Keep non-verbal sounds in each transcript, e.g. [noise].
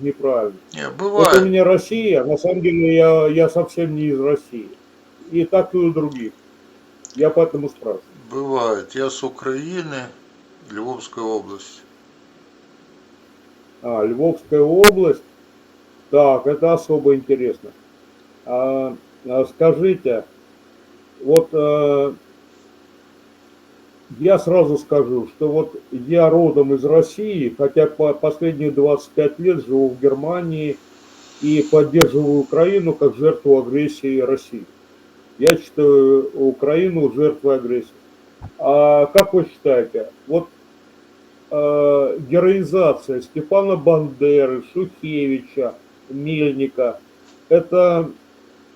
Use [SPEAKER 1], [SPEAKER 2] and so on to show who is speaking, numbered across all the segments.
[SPEAKER 1] неправильно.
[SPEAKER 2] Не,
[SPEAKER 1] Вот у
[SPEAKER 2] бывает.
[SPEAKER 1] меня Россия, на самом деле я, я совсем не из России. И так и у других. Я поэтому спрашиваю.
[SPEAKER 2] Бывает. Я с Украины, Львовской области.
[SPEAKER 1] А, Львовская область. Так, это особо интересно. А, а скажите, вот э, я сразу скажу, что вот я родом из России, хотя по последние 25 лет живу в Германии и поддерживаю Украину как жертву агрессии России. Я считаю Украину жертвой агрессии. А как вы считаете, вот э, героизация Степана Бандеры, Шухевича, Мельника, это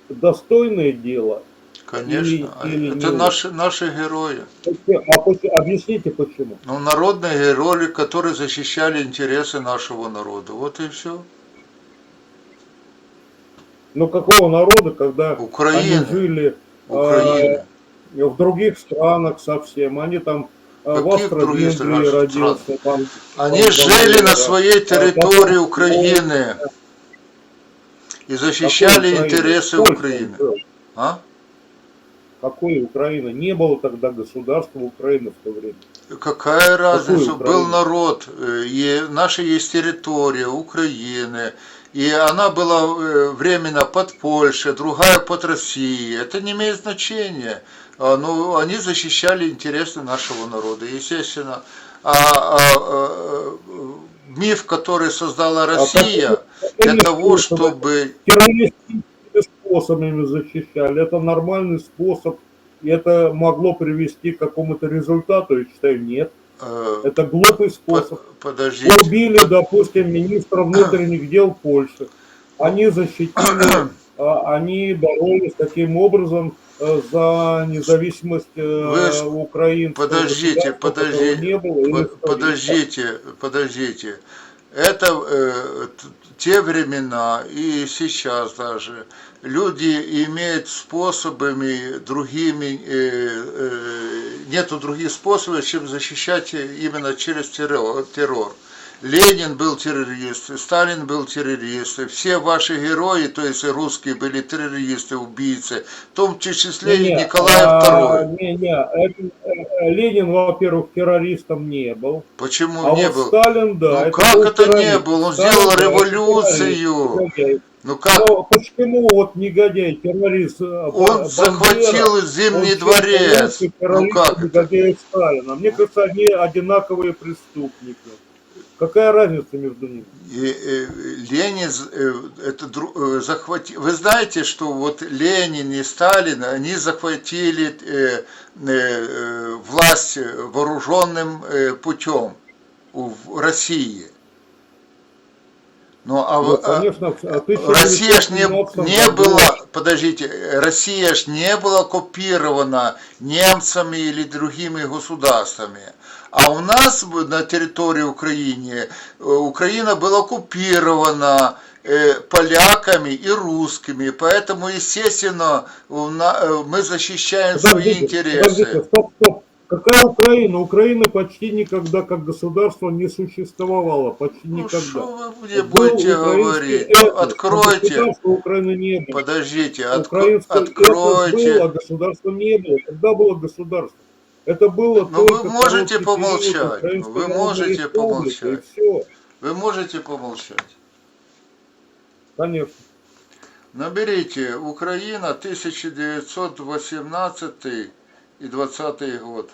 [SPEAKER 1] достойное дело?
[SPEAKER 2] Конечно. А
[SPEAKER 1] или
[SPEAKER 2] Это
[SPEAKER 1] не
[SPEAKER 2] наши, наши герои.
[SPEAKER 1] А объясните почему?
[SPEAKER 2] Ну, народные герои, которые защищали интересы нашего народа. Вот и все.
[SPEAKER 1] Ну какого народа, когда
[SPEAKER 2] Украины.
[SPEAKER 1] они жили э,
[SPEAKER 2] Украины.
[SPEAKER 1] в других странах совсем, они там э,
[SPEAKER 2] Каких других стран?
[SPEAKER 1] родился, там,
[SPEAKER 2] Они
[SPEAKER 1] там,
[SPEAKER 2] жили на
[SPEAKER 1] да.
[SPEAKER 2] своей
[SPEAKER 1] А
[SPEAKER 2] территории Украины и защищали интересы Украины. А?
[SPEAKER 1] Какой Украина? Не было тогда государства Украины в то время.
[SPEAKER 2] Какая разница?
[SPEAKER 1] Украину?
[SPEAKER 2] Был народ, э, и наша есть территория Украины, и она была э, временно под Польшей, другая под Россией. Это не имеет значения. А, Ну, они защищали интересы нашего народа, естественно. А, а, а, миф, который создала Россия, для
[SPEAKER 1] какими
[SPEAKER 2] того, чтобы
[SPEAKER 1] Террористическими способами защищали. Это нормальный способ. И это могло привести к какому-то результату. Я считаю, нет.
[SPEAKER 2] э,
[SPEAKER 1] Это глупый способ.
[SPEAKER 2] под- подождите,
[SPEAKER 1] Убили, допустим, министра внутренних дел Польши. Они защитили, [clears throat] а, они боролись таким образом э, за независимость э,
[SPEAKER 2] Вы-
[SPEAKER 1] Украины.
[SPEAKER 2] подождите, подожди-
[SPEAKER 1] Не было,
[SPEAKER 2] Под-. Подождите, подождите. Это э, те времена и сейчас даже люди имеют способами другими, э, э, нету других способов, чем защищать именно через террор. террор. Ленин был террорист, Сталин был террорист, все ваши герои, то есть русские, были террористы, убийцы, в том числе и
[SPEAKER 1] Не-не,
[SPEAKER 2] Николай
[SPEAKER 1] а,
[SPEAKER 2] II.
[SPEAKER 1] Не-не, это, э, Ленин, во-первых, террористом не был.
[SPEAKER 2] Почему
[SPEAKER 1] А
[SPEAKER 2] не
[SPEAKER 1] вот
[SPEAKER 2] был?
[SPEAKER 1] Сталин, да.
[SPEAKER 2] Ну как
[SPEAKER 1] был
[SPEAKER 2] это не
[SPEAKER 1] террорист.
[SPEAKER 2] был? Он
[SPEAKER 1] Сталин,
[SPEAKER 2] сделал
[SPEAKER 1] да, это
[SPEAKER 2] революцию.
[SPEAKER 1] террорист, негодяй.
[SPEAKER 2] Ну как?
[SPEAKER 1] Но почему вот негодяй, террорист, э,
[SPEAKER 2] Он
[SPEAKER 1] Бандера,
[SPEAKER 2] захватил
[SPEAKER 1] он
[SPEAKER 2] Зимний
[SPEAKER 1] чем-то
[SPEAKER 2] дворец. Ну как это?
[SPEAKER 1] негодяя Сталина? Мне кажется, они одинаковые преступники. Какая разница между ними?
[SPEAKER 2] И, э, Ленин э, это э, захватил. Вы знаете, что вот Ленин и Сталин, они захватили э, э, власть вооруженным путем в России. Ну, а,
[SPEAKER 1] Ну,
[SPEAKER 2] а-
[SPEAKER 1] конечно, в
[SPEAKER 2] Россия ж не,
[SPEAKER 1] 1917
[SPEAKER 2] не была, подождите, Россия ж не была оккупирована немцами или другими государствами. А у нас на территории Украины, э, Украина была оккупирована э, поляками и русскими, поэтому, естественно, э, мы защищаем свои
[SPEAKER 1] Подождите,
[SPEAKER 2] интересы.
[SPEAKER 1] подождите, стоп, стоп. Какая Украина? Украина почти никогда как государство не существовала, почти
[SPEAKER 2] Ну
[SPEAKER 1] никогда.
[SPEAKER 2] что вы мне
[SPEAKER 1] Был
[SPEAKER 2] будете говорить?
[SPEAKER 1] Этнос, но
[SPEAKER 2] Откройте,
[SPEAKER 1] Украины не было.
[SPEAKER 2] подождите,
[SPEAKER 1] этнос
[SPEAKER 2] откройте.
[SPEAKER 1] было, а государства не было. Когда было государство? Это было
[SPEAKER 2] Ну, вы можете помолчать, вы можете помолчать. Вы можете помолчать?
[SPEAKER 1] конечно.
[SPEAKER 2] Наберите Украина 1918 и 20 год.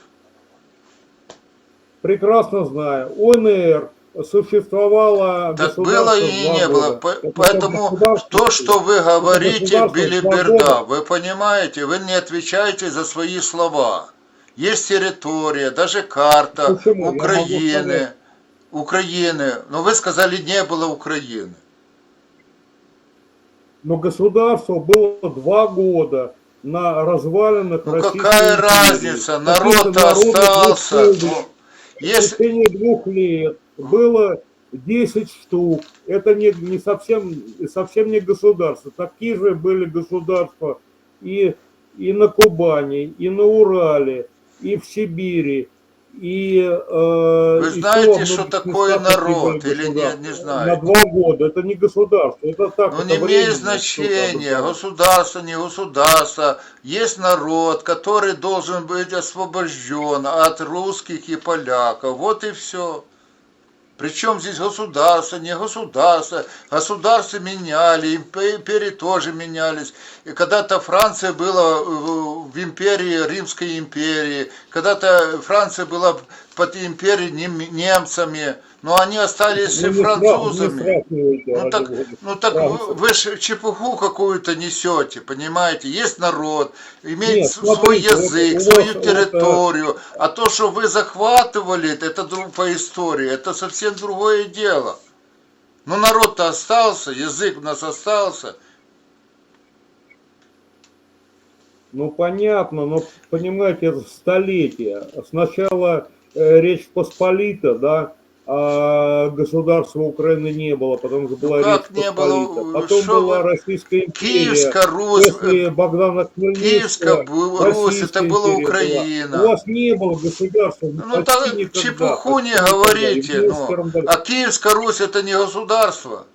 [SPEAKER 1] Прекрасно знаю. ОНР существовало
[SPEAKER 2] Так было и не было. По-
[SPEAKER 1] Это
[SPEAKER 2] Поэтому то, что вы говорите, билиберда, вы понимаете, вы не отвечаете за свои слова. Есть территория, даже карта
[SPEAKER 1] Почему?
[SPEAKER 2] Украины. Украины. Но вы сказали, не было Украины.
[SPEAKER 1] Но государство было два года на развалинах
[SPEAKER 2] Ну какая разница?
[SPEAKER 1] Народы
[SPEAKER 2] остался. Ну,
[SPEAKER 1] В
[SPEAKER 2] если,
[SPEAKER 1] течение двух лет было 10 штук. Это не, не совсем, совсем не государство. Такие же были государства и, и на Кубани, и на Урале, и в Сибири, И, э,
[SPEAKER 2] Вы
[SPEAKER 1] и
[SPEAKER 2] знаете,
[SPEAKER 1] то
[SPEAKER 2] что
[SPEAKER 1] многих
[SPEAKER 2] такое народ или не-
[SPEAKER 1] государства.
[SPEAKER 2] не знаете?
[SPEAKER 1] На два года. Это не государство. Это так.
[SPEAKER 2] Ну,
[SPEAKER 1] это
[SPEAKER 2] не имеет значения, государство, не государство. Есть народ, который должен быть освобожден от русских и поляков. Вот и все. Причем здесь государство, не государство. Государства меняли, имп- империи тоже менялись. И когда-то Франция была в империи, Римской империи. Когда-то Франция была под империей нем- немцами. Но они остались
[SPEAKER 1] Ну, сра-
[SPEAKER 2] французами.
[SPEAKER 1] не
[SPEAKER 2] Ну так, ну так
[SPEAKER 1] Франция.
[SPEAKER 2] вы, же чепуху какую-то несете, понимаете? Есть народ, имеет
[SPEAKER 1] Нет,
[SPEAKER 2] свой
[SPEAKER 1] смотрите,
[SPEAKER 2] язык,
[SPEAKER 1] вот
[SPEAKER 2] свою
[SPEAKER 1] вас,
[SPEAKER 2] территорию. А то, что вы захватывали, это по истории, это совсем другое дело. Но народ-то остался, язык у нас остался.
[SPEAKER 1] Ну понятно, но понимаете, это столетие. Сначала э, Речь Посполита, да, а государства Украины не было, потому что была
[SPEAKER 2] Ну, как не было?
[SPEAKER 1] Потом
[SPEAKER 2] Что
[SPEAKER 1] была Российская империя.
[SPEAKER 2] Киевская Русь,
[SPEAKER 1] После Богдана Хмельницкого.
[SPEAKER 2] Киевская Русь, это была Украина.
[SPEAKER 1] У вас не было государства.
[SPEAKER 2] Ну
[SPEAKER 1] почти
[SPEAKER 2] так
[SPEAKER 1] никогда,
[SPEAKER 2] чепуху
[SPEAKER 1] почти
[SPEAKER 2] не
[SPEAKER 1] никогда.
[SPEAKER 2] говорите.
[SPEAKER 1] В
[SPEAKER 2] Ну, а Киевская Русь это не государство.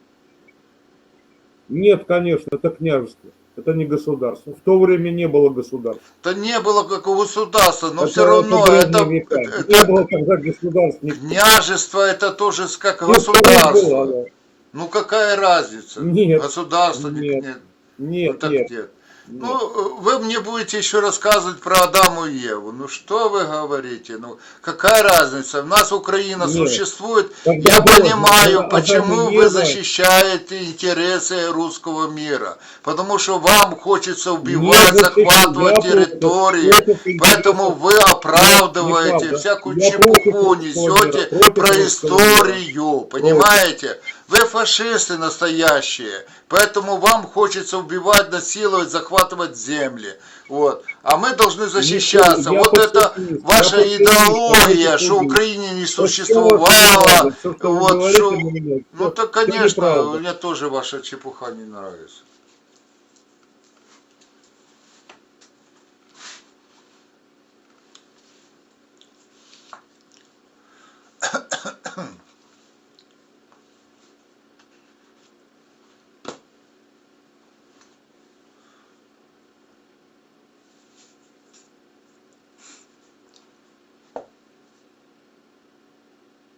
[SPEAKER 1] Нет, конечно, это княжество. Это не государство. В то время не было государства.
[SPEAKER 2] Это не было как у государства, но
[SPEAKER 1] Это-
[SPEAKER 2] все равно
[SPEAKER 1] это, века.
[SPEAKER 2] это-
[SPEAKER 1] Не было тогда государств. никаких.
[SPEAKER 2] Княжество это тоже как
[SPEAKER 1] Ну,
[SPEAKER 2] государство.
[SPEAKER 1] было,
[SPEAKER 2] Ну какая разница?
[SPEAKER 1] Нет.
[SPEAKER 2] Государство не-
[SPEAKER 1] Нет.
[SPEAKER 2] нет.
[SPEAKER 1] Нет,
[SPEAKER 2] Ну,
[SPEAKER 1] нет.
[SPEAKER 2] нет.
[SPEAKER 1] Нет.
[SPEAKER 2] Ну, вы мне будете еще рассказывать про Адаму и Еву. Ну что вы говорите? Ну какая разница? У нас Украина
[SPEAKER 1] Нет.
[SPEAKER 2] существует.
[SPEAKER 1] Тогда
[SPEAKER 2] Я
[SPEAKER 1] было,
[SPEAKER 2] понимаю,
[SPEAKER 1] и
[SPEAKER 2] почему вы защищаете интересы русского мира. Потому что вам хочется убивать,
[SPEAKER 1] защищаю.
[SPEAKER 2] захватывать
[SPEAKER 1] Я
[SPEAKER 2] территории.
[SPEAKER 1] против
[SPEAKER 2] Поэтому вы оправдываете всякую
[SPEAKER 1] Я
[SPEAKER 2] чепуху, несете про историю, понимаете? Вы фашисты настоящие, поэтому вам хочется убивать, насиловать, захватывать земли. Вот. А мы должны защищаться.
[SPEAKER 1] я
[SPEAKER 2] вот это
[SPEAKER 1] пацифист,
[SPEAKER 2] ваша
[SPEAKER 1] я
[SPEAKER 2] идеология,
[SPEAKER 1] я
[SPEAKER 2] что. Украине не существовало.
[SPEAKER 1] вы
[SPEAKER 2] Вот что... Ну так, конечно, мне тоже ваша чепуха не нравится.